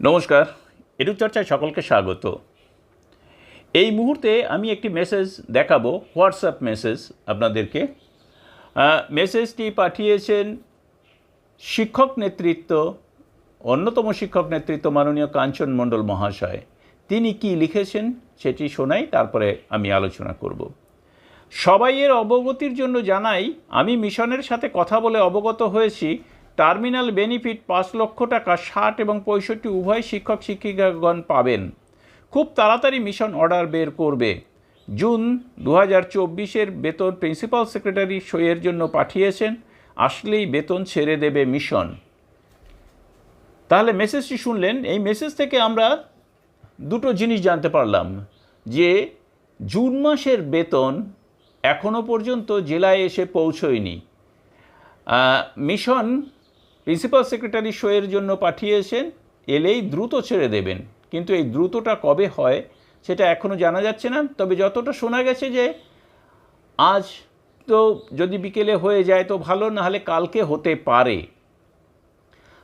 নমস্কার এটু চর্চায় সকলকে স্বাগত। এই মুহূর্তে আমি একটি মেসেজ দেখাবো হোয়াটসঅ্যাপ মেসেজ আপনাদেরকে। মেসেজটি পাঠিয়েছেন শিক্ষক নেতৃত্ব, অন্যতম শিক্ষক নেতৃত্ব মাননীয় কাঞ্চন মণ্ডল মহাশয়। তিনি কি লিখেছেন সেটি শোনাই, তারপরে আমি আলোচনা করব। সবাইয়ের অবগতির জন্য জানাই, আমি মিশনের সাথে কথা বলে অবগত হয়েছি। টার্মিনাল বেনিফিট পাঁচ লক্ষ টাকা, ষাট এবং পঁয়ষট্টি উভয় শিক্ষক শিক্ষিকাগণ পাবেন। খুব তাড়াতাড়ি মিশন অর্ডার বের করবে। জুন দু হাজার চব্বিশের বেতন প্রিন্সিপাল সেক্রেটারি সইয়ের জন্য পাঠিয়েছেন। আসলেই বেতন ছেড়ে দেবে মিশন। তাহলে মেসেজটি শুনলেন। এই মেসেজ থেকে আমরা দুটো জিনিস জানতে পারলাম, যে জুন মাসের বেতন এখনও পর্যন্ত জেলায় এসে পৌঁছয়নি। মিশন প্রিন্সিপাল সেক্রেটারি শোয়ের জন্য পাঠিয়েছেন, এলেই দ্রুত ছেড়ে দেবেন। কিন্তু এই দ্রুতটা কবে হয়, সেটা এখনও জানা যাচ্ছে না। তবে যতটা শোনা গেছে যে, আজ তো যদি বিকেলে হয়ে যায় তো ভালো না হলে কালকে হতে পারে।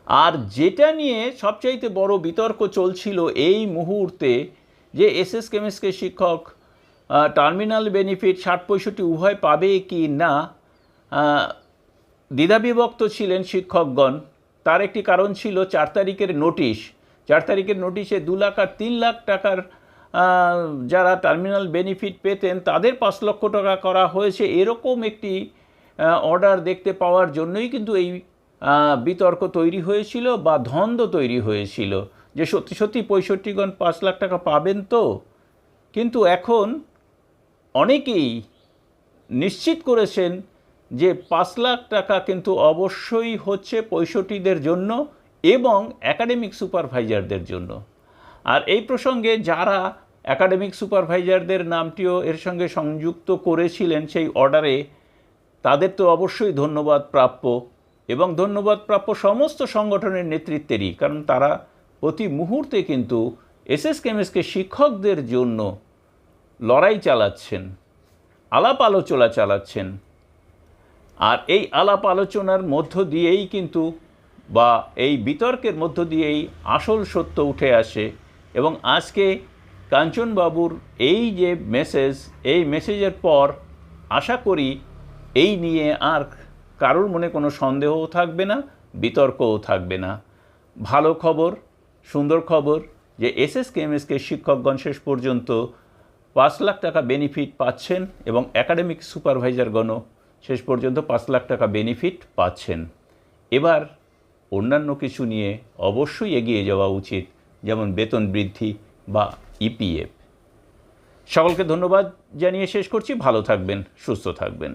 আর যেটা নিয়ে সবচাইতে বড় বিতর্ক চলছিল এই মুহূর্তে, যে এসএস কেমিস্ট্রি শিক্ষক টার্মিনাল বেনিফিট ষাট পঁয়ষট্টি উভয় পাবে কি না দ্বিধাবিভক্ত ছিলেন শিক্ষকগণ। তার একটি কারণ ছিল চার তারিখের নোটিশ। চার তারিখের নোটিশে দু লাখ আর তিন লাখ টাকার যারা টার্মিনাল বেনিফিট পেতেন, তাদের পাঁচ লক্ষ টাকা করা হয়েছে। এরকম একটি অর্ডার দেখতে পাওয়ার জন্যই কিন্তু এই বিতর্ক তৈরি হয়েছিল বা ধন্দ তৈরি হয়েছিল। যে সত্যি সত্যি পঁয়ষট্টিগণ পাঁচ লাখ টাকা পাবেন তো? কিন্তু এখন অনেকেই নিশ্চিত করেছেন যে পাঁচ লাখ টাকা কিন্তু অবশ্যই হচ্ছে পঁয়ষট্টিদের জন্য এবং একাডেমিক সুপারভাইজারদের জন্য। আর এই প্রসঙ্গে যারা একাডেমিক সুপারভাইজারদের নামটিও এর সঙ্গে সংযুক্ত করেছিলেন সেই অর্ডারে তাদের তো অবশ্যই ধন্যবাদ প্রাপ্য এবং ধন্যবাদ প্রাপ্য সমস্ত সংগঠনের নেতৃত্বেরই, কারণ তারা প্রতি মুহূর্তে কিন্তু এসএস কেমএসকে শিক্ষকদের জন্য লড়াই চালাচ্ছেন আলাপ আলোচনা চালাচ্ছেন। আর এই আলাপ আলোচনার মধ্য দিয়েই কিন্তু বা এই বিতর্কের মধ্য দিয়েই আসল সত্য উঠে আসে এবং আজকে কাঞ্চনবাবুর এই যে মেসেজ এই মেসেজের পর আশা করি এই নিয়ে আর কারোর মনে কোনো সন্দেহও থাকবে না, বিতর্কও থাকবে না। ভালো খবর, সুন্দর খবর যে এসএস কেএমএসকে শিক্ষকগণ শেষ পর্যন্ত পাঁচ লাখ টাকা বেনিফিট পাচ্ছেন এবং একাডেমিক সুপারভাইজারগণও শেষ পর্যন্ত পাঁচ লাখ টাকা বেনিফিট পাচ্ছেন। এবার অন্যান্য কিছু নিয়ে অবশ্যই এগিয়ে যাওয়া উচিত, যেমন বেতন বৃদ্ধি বা ইপিএফ সকলকে ধন্যবাদ জানিয়ে শেষ করছি। ভালো থাকবেন, সুস্থ থাকবেন।